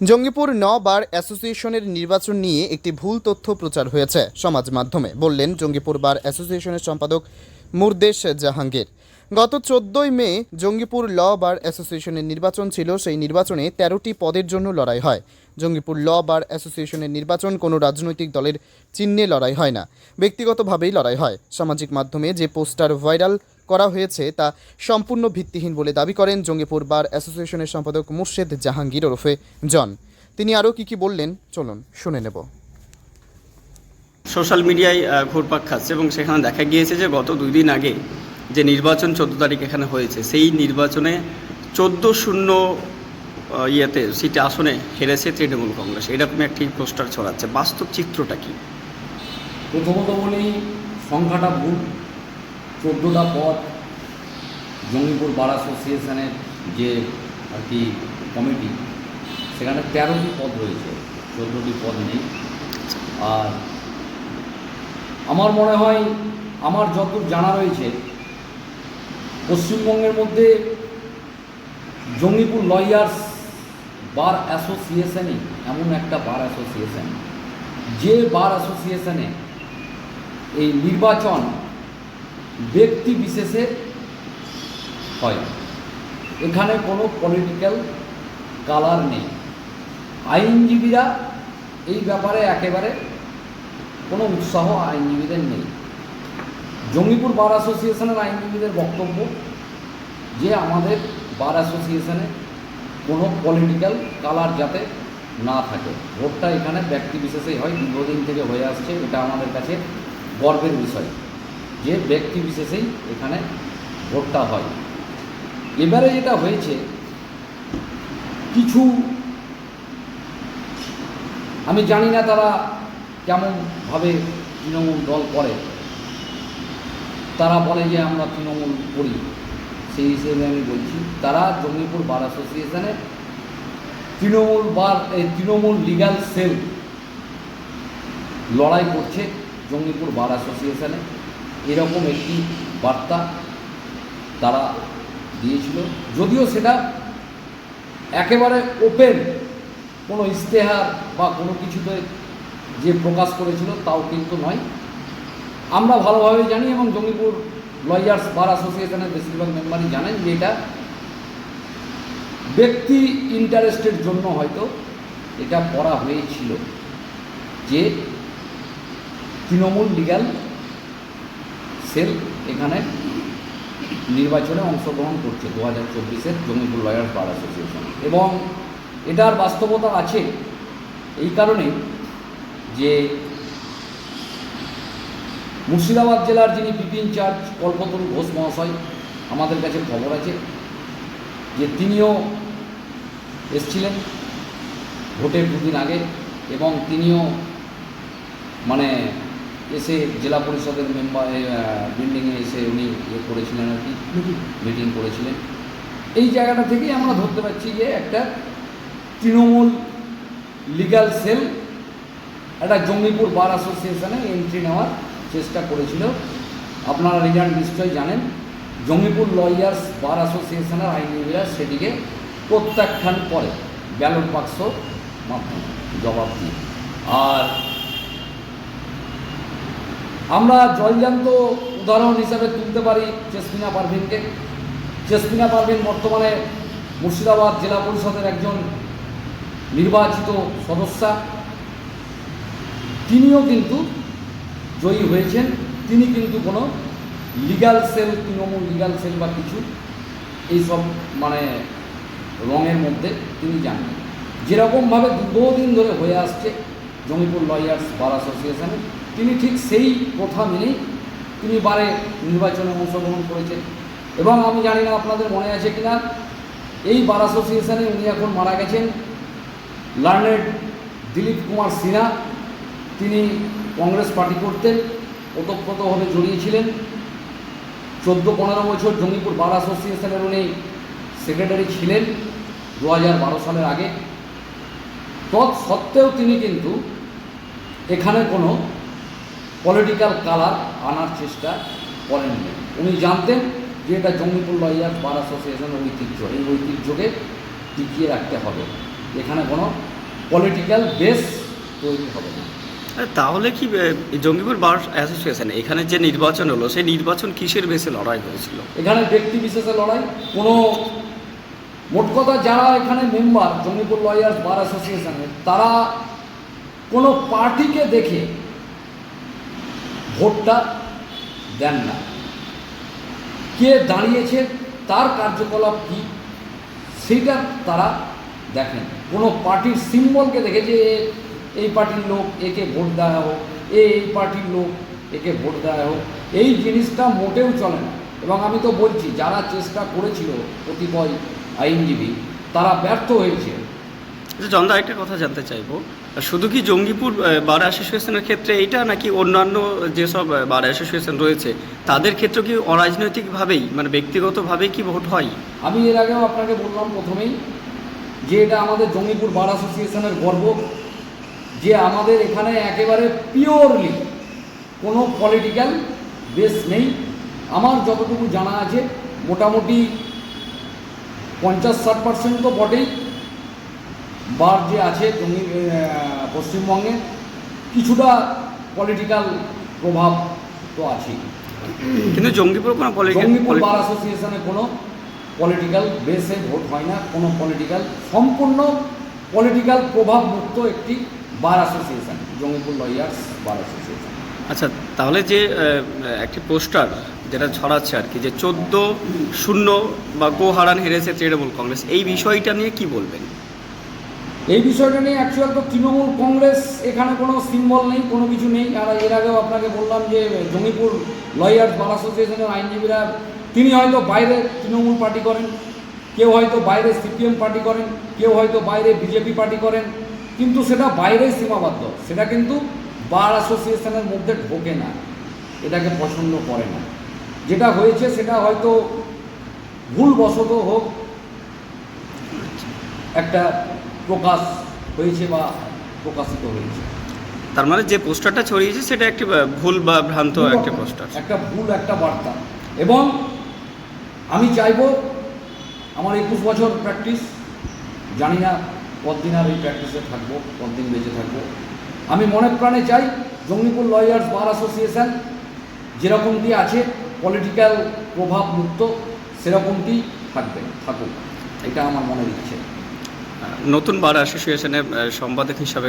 জঙ্গিপুর ন বার অ্যাসোসিয়েশনের নির্বাচন নিয়ে একটি ভুল তথ্য প্রচার হয়েছে। সমাজ মাধ্যমে বললেন জঙ্গিপুর বার অ্যাসোসিয়েশনের সম্পাদক মুরদেশ জাহাঙ্গীর। গত চোদ্দই মে জঙ্গিপুর ল বার অ্যাসোসিয়েশনের নির্বাচন ছিল, সেই নির্বাচনে তেরোটি পদের জন্য লড়াই হয়। জঙ্গিপুর ল বার অ্যাসোসিয়েশনের নির্বাচন কোনো রাজনৈতিক দলের চিহ্নে লড়াই হয় না। ব্যক্তিগতভাবেই লড়াই হয়। সামাজিক মাধ্যমে যে পোস্টার ভাইরাল করা হয়েছে তা সম্পূর্ণ ভিত্তিহীন বলে দাবি করেন জঙ্গিপুর বার অ্যাসোসিয়েশনের সম্পাদক মুর্শেদ জাহাঙ্গীর ওরফে জন। তিনি আরও কি কি বললেন চলুন শুনে নেব। সোশ্যাল মিডিয়ায় ঘুরপাক খাচ্ছে এবং সেখানে দেখা গিয়েছে যে গত দুই দিন আগে যে নির্বাচন চোদ্দ তারিখ এখানে হয়েছে সেই নির্বাচনে চোদ্দ শূন্য ইয়েতে সিটে আসনে হেরেছে তৃণমূল কংগ্রেস। এরকম একটি পোস্টার ছড়াচ্ছে। বাস্তব চিত্রটা কি? প্রথমত বলি সংখ্যাটা ভুল। চোদ্দোটা পদ জঙ্গিপুর বার অ্যাসোসিয়েশনের যে আর কি কমিটি সেখানে তেরোটি পদ রয়েছে, চোদ্দোটি পদ নেই আর আমার মনে হয়, আমার যতদূর জানা রয়েছে, পশ্চিমবঙ্গের মধ্যে জঙ্গিপুর লয়ার্স বার অ্যাসোসিয়েশনই এমন একটা বার অ্যাসোসিয়েশন যে বার অ্যাসোসিয়েশনে এই নির্বাচন ব্যক্তি বিশেষে হয়। এখানে কোনো পলিটিক্যাল কালার নেই। আইনজীবীরা এই ব্যাপারে একেবারে কোনো উৎসাহ আইনজীবীদের নেই। জঙ্গিপুর বার অ্যাসোসিয়েশনের আইনজীবীদের বক্তব্য যে আমাদের বার অ্যাসোসিয়েশনে কোনো পলিটিক্যাল কালার যাতে না থাকে। ভোটটা এখানে ব্যক্তি বিশেষেই হয়, দীর্ঘদিন থেকে হয়ে আসছে, এটা আমাদের কাছে গর্বের বিষয়। যে ব্যক্তি বিশেষেই এখানে ভোটটা হয়। এবারে যেটা হয়েছে, কিছু আমি জানি না তারা কেমনভাবে তৃণমূল দল করে। তারা বলে যে আমরা তৃণমূল করি, সেই হিসেবে আমি বলছি। তারা জঙ্গিপুর বার অ্যাসোসিয়েশনে তৃণমূল বার, এই তৃণমূল লিগ্যাল সেল লড়াই করছে জঙ্গিপুর বার অ্যাসোসিয়েশনে। এরকম একটি বার্তা তারা দিয়েছিল। যদিও সেটা একেবারে ওপেন কোনো ইশতেহার বা কোনো কিছুতে যে প্রকাশ করেছিল তাও কিন্তু নয়। আমরা ভালোভাবে জানি এবং জঙ্গিপুর লয়ার্স বার অ্যাসোসিয়েশনের বেশিরভাগ মেম্বারই জানেন যে এটা ব্যক্তি ইন্টারেস্টের জন্য হয়তো এটা করা হয়েছিল যে তৃণমূল লিগ্যাল সেল এখানে নির্বাচনে অংশগ্রহণ করছে দু হাজার চব্বিশের জঙ্গিপুর লয়ার্স বার অ্যাসোসিয়েশন। এবং এটার বাস্তবতা আছে এই কারণে যে মুর্শিদাবাদ জেলার যিনি পিপি ইনচার্জ কল্পতরু ঘোষ মহাশয়, আমাদের কাছে খবর আছে যে তিনিও এসছিলেন ভোটের দুদিন আগে এবং তিনিও মানে এসে জেলা পরিষদের মেম্বার বিল্ডিংয়ে এসে উনি ইয়ে করেছিলেন আর কি মিটিং করেছিলেন। এই জায়গাটা থেকেই আমরা ধরতে পারছি যে একটা তৃণমূল লিগ্যাল সেল একটা জঙ্গিপুর বার অ্যাসোসিয়েশনে এন্ট্রি নেওয়ার চেষ্টা করেছিল। আপনারা রেজাল্ট নিশ্চয়ই জানেন জঙ্গিপুর লয়ার্স বার অ্যাসোসিয়েশনের আইনজীবীরা সেটিকে প্রত্যাখ্যান করে ব্যালট বাক্স মাধ্যমে জবাব দিয়ে। আর আমরা জলজান্ত উদাহরণ হিসাবে তুলতে পারি চেসমিনা পারভিনকে। চেসমিনা পারভিন বর্তমানে মুর্শিদাবাদ জেলা পরিষদের একজন নির্বাচিত সদস্যা। তিনিও কিন্তু জয়ী হয়েছেন। তিনি কিন্তু কোনো legal cell Trinamool legal cell বা কিছু এইসব মানে রঙের মধ্যে তিনি জানেন যেরকমভাবে দীর্ঘদিন ধরে হয়ে আসছে জমিপুর লয়ার্স বার অ্যাসোসিয়েশনে তিনি ঠিক সেই প্রথা মেনেই তিনি বারে নির্বাচনে অংশগ্রহণ করেছেন। এবং আমি জানি না আপনাদের মনে আছে কিনা, এই বার অ্যাসোসিয়েশনে উনি এখন মারা গেছেন। লার্নেড দিলীপ কুমার সিনহা, তিনি কংগ্রেস পার্টি করতেন, ওতপ্রোতভাবে জড়িয়েছিলেন। চোদ্দ পনেরো বছর জঙ্গিপুর বার অ্যাসোসিয়েশনের উনি সেক্রেটারি ছিলেন দু হাজার বারো সালের আগে। তৎসত্ত্বেও তিনি কিন্তু এখানে কোনো পলিটিক্যাল কালার আনার চেষ্টা করেননি। উনি জানতেন যে এটা জঙ্গিপুর লয়ার বার অ্যাসোসিয়েশনের ঐতিহ্য। এই ঐতিহ্যকে টিকিয়ে রাখতে হবে। এখানে কোনো পলিটিক্যাল বেস তৈরি হবে না। তাহলে কি জঙ্গিপুর বার অ্যাসোসিয়েশন এখানে যে নির্বাচন হলো সেই নির্বাচন কিসের বেসে লড়াই হয়েছিল? এখানে ব্যক্তি বিশেষে লড়াই। কোনো মোট কথা যারা এখানে মেম্বার জঙ্গিপুর লয়ার্স বার অ্যাসোসিয়েশনের তারা কোনো পার্টিকে দেখে ভোটটা দেন না। কে দাঁড়িয়েছে তার কার্যকলাপ কী, সেইটা তারা দেখেন। কোনো পার্টির সিম্বলকে দেখে যে এই পার্টির লোক একে ভোট দেওয়া হোক, এ এই পার্টির লোক একে ভোট দেওয়া হোক, এই জিনিসটা মোটেও চলে না। এবং আমি তো বলছি, যারা চেষ্টা করেছিল কতিপয় আইনজীবী, তারা ব্যর্থ হয়েছে। আচ্ছা চন্দা একটা কথা জানতে চাইব। শুধু কি জঙ্গিপুর বার অ্যাসোসিয়েশনের ক্ষেত্রে এইটা নাকি অন্যান্য যেসব বার অ্যাসোসিয়েশন রয়েছে, তাদের ক্ষেত্রে কি অরাজনৈতিকভাবেই মানে ব্যক্তিগতভাবেই কি ভোট হয়? আমি এর আগেও আপনাকে বললাম প্রথমেই যে এটা আমাদের জঙ্গিপুর বার অ্যাসোসিয়েশনের গর্ব। যে আমাদের এখানে একেবারে পিওরলি কোনো পলিটিক্যাল বেস নেই। আমার যতটুকু জানা আছে, মোটামুটি পঞ্চাশ ষাট পার্সেন্ট তো বটেই। বার যে আছে জঙ্গি আহ, পশ্চিমবঙ্গে কিছুটা পলিটিক্যাল প্রভাব তো আছেই। কিন্তু জঙ্গিপুর কোনো জঙ্গিপুর বার অ্যাসোসিয়েশনে কোনো পলিটিক্যাল বেসে ভোট হয় না কোনো পলিটিক্যাল সম্পূর্ণ পলিটিক্যাল প্রভাব মুক্ত একটি bar association Jangipur lawyers bar association আচ্ছা তাহলে যে একটি পোস্টার যেটা ছড়াচ্ছে আর কি যে চোদ্দ শূন্য বা গো হারান হেরেছে তৃণমূল কংগ্রেস এই বিষয়টা নিয়ে কি বলবেন? এই বিষয়টা নিয়ে অ্যাকচুয়াল তো তৃণমূল কংগ্রেস এখানে কোনো সিম্বল নেই, কোনো কিছু নেই। আর এর আগেও আপনাকে বললাম যে জঙ্গিপুর লয়ার্স বার অ্যাসোসিয়েশনের আইনজীবীরা, তিনি হয়তো বাইরে তৃণমূল পার্টি করেন, কেউ হয়তো বাইরে সিপিএম পার্টি করেন, কেউ হয়তো বাইরে বিজেপি পার্টি করেন, কিন্তু সেটা বাইরে সীমাবদ্ধ। সেটা কিন্তু বার অ্যাসোসিয়েশনের মধ্যে ঢোকে না, এটাকে পছন্দ করে না। যেটা হয়েছে সেটা হয়তো ভুলবশত হোক, একটা প্রকাশ হয়েছে বা প্রকাশিত হয়েছে। তার মানে যে পোস্টারটা ছড়িয়েছে সেটা একটি ভুল বা ভ্রান্ত একটা পোস্টার। একটা ভুল একটা বার্তা। এবং আমি চাইব আমার একুশ বছর প্র্যাকটিস জানি না কতদিন আর এই প্র্যাকটিসে থাকব কতদিন বেঁচে থাকব। আমি মনে প্রাণে চাই জঙ্গিপুর লয়ার্স বার অ্যাসোসিয়েশন যেরকমটি আছে পলিটিক্যাল প্রভাব মুক্ত সেরকমটি থাকবে থাকুক। এটা আমার মনের ইচ্ছে। নতুন বার অ্যাসোসিয়েশনের সম্পাদক হিসাবে